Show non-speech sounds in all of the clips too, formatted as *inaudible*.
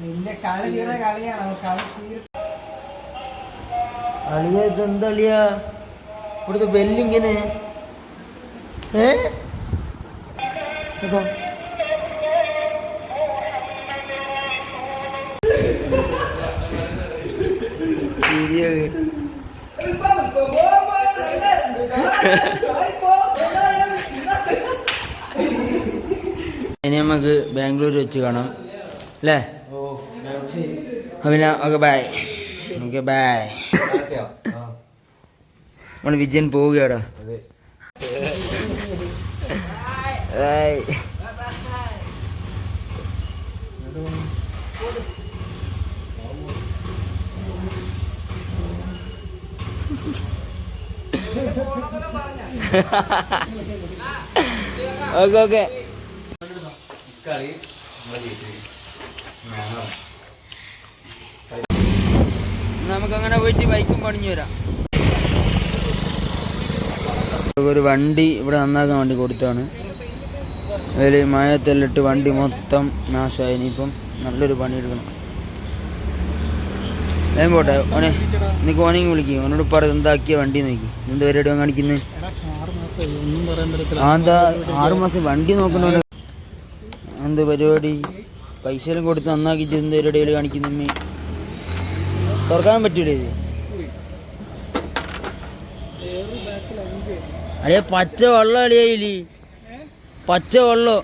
നിന്റെ കളി തീര കളിയാണോ കളി തീർ അളിയ ഇതെന്താ അളിയ ഇവിടുത്തെ ബെല്ലിങ്ങനെ ഏ ഇതാ. ശരിയാ. ഇനി നമുക്ക് ബാംഗ്ലൂർ വെച്ച് കാണാം. അല്ലേ? പിന്നെ ഓക്കെ ബൈ ഓക്കെ ബൈ നമ്മൾ വിജയൻ പോവുകയാടാ. Okay *laughs* okay. ഓക്കെ നമുക്ക് അങ്ങനെ പോയിട്ട് ബൈക്കും പണിഞ്ഞു വരാം. ഒരു വണ്ടി ഇവിടെ നന്നാക്കാൻ വേണ്ടി കൊടുത്താണ്. അതിൽ മഴത്തെല്ലിട്ട് വണ്ടി മൊത്തം നാശമായി. ഇനിയിപ്പം നല്ലൊരു പണി എടുക്കണം വേഗം പോട്ടെ. ഓനെ നിനക്ക് ഓനെങ്കിൽ വിളിക്കും. ഓനോട് പറ എന്താക്കിയ വണ്ടി നോക്കി. എന്ത് പരിപാടി കാണിക്കുന്നത് ഒന്നും പറയാൻ പറ്റത്തില്ല. ആ മാസം വണ്ടി നോക്കണോ എന്ത് പരിപാടി? പൈസ എല്ലാം കൊടുത്ത് നന്നാക്കിയിട്ട് എന്ത് ഇടയിൽ കാണിക്കുന്നമ്മേ തുറക്കാൻ പറ്റൂലേ ഇത്? അടിയ പച്ച വെള്ളം അടിയായില്ല പച്ച വെള്ളം.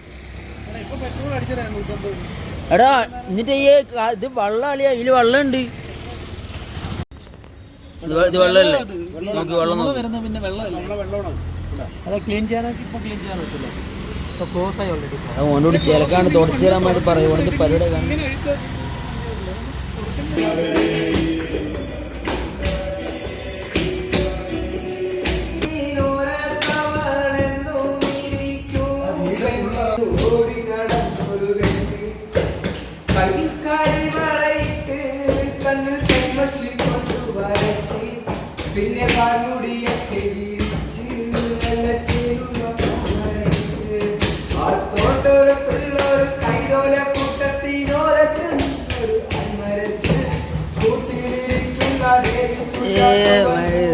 എടാ എന്നിട്ട് ഈ ഇത് വെള്ളം അളിയാ ഇതിൽ വെള്ളം ഉണ്ട്. ഇത് വെള്ളമല്ലേ? നോക്കി വെള്ളം നോക്കി. ക്ലീൻ ചെയ്യാനൊക്കെ ഇപ്പൊ ക്ലീൻ ചെയ്യാൻ പറ്റില്ല. ഓനോട് ചിലക്കാണ് തുടച്ചു തരാൻ വേണ്ടി പറയും ഓനത് പരിപാടി പിന്നെ പാലുടിയൊക്കെ ഏ, മഴയത്.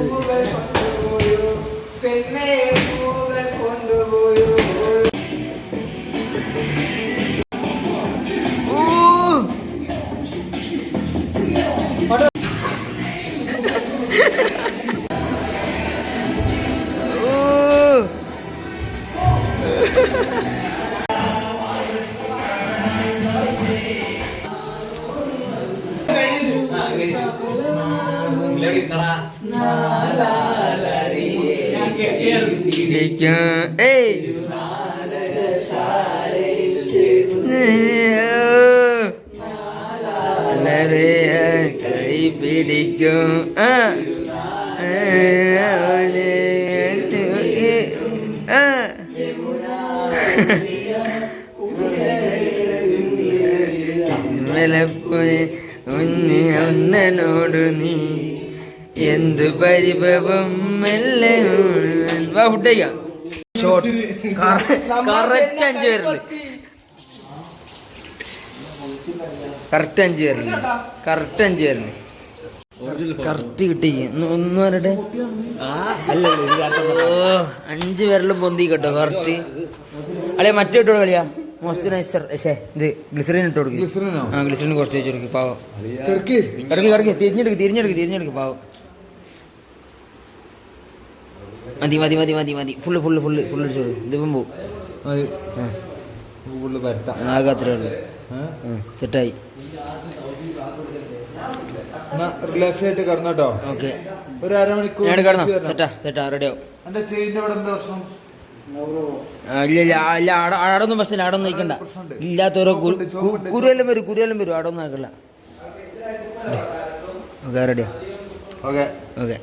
കൈ പിടിക്കും. ആ. ആ. ഉന്നി അന്നനോട് നീ എന്ത് പരിഭവം മെല്ലെ ഫുഡ് ഷോട്ട് കറക്റ്റ് അഞ്ച് പേരുണ്ട്. കറക്റ്റ് അഞ്ച് പേരുണ്ട്. കറക്റ്റ് അഞ്ച് പേരുണ്ട്. കറക്റ്റ് കിട്ടി. ഒന്ന് അഞ്ച് പേരെല്ലാം പൊന്തി കേട്ടോ കറക്റ്റ് അല്ലെ മറ്റേ കിട്ടോ കളിയാ മോയ്സ്ചറൈസർ പക്ഷേ ഇത് ഗ്ലിസറിൻ ഇട്ട് കൊടുക്കും. ആ ഗ്ലിസറിൻ കുറച്ച് വെച്ച് കൊടുക്കും പാവം. കിടക്ക്. കിടക്ക് തിരിഞ്ഞെടുക്ക് തിരിഞ്ഞെടുക്ക് തിരിഞ്ഞെടുക്ക് പാവം. മതി മതി മതി മതി മതി. ഫുള്ള് ഫുള്ള് ഫുള്ള് ഫുള്ള് അടിച്ചോളൂ ഇതിപ്പം പോവും. ഫുള്ള് പരത്താം. ആകെ അത്രേ ഉള്ളൂ. സെറ്റായി. റിലാക്സ് ആയിട്ട് കിടന്നോട്ടോ ഓക്കെ. ഒരു അരമണിക്കൂർ. സെറ്റാ സെറ്റാ റെഡിയാവും എന്റെ ചെയിന്റെ അവിടെ എന്താ പ്രശ്നം? ഇല്ല ഇല്ല ആടൊന്നും പ്രശ്നമില്ല ആടൊന്നും നിൽക്കണ്ട. ഇല്ലാത്തവരോ. കുരുവെല്ലാം വരും കുരുവെല്ലാം വരും ആടൊന്നും ആക്കല്ല ഓക്കെ റെഡിയാ ഓക്കെ ഓക്കെ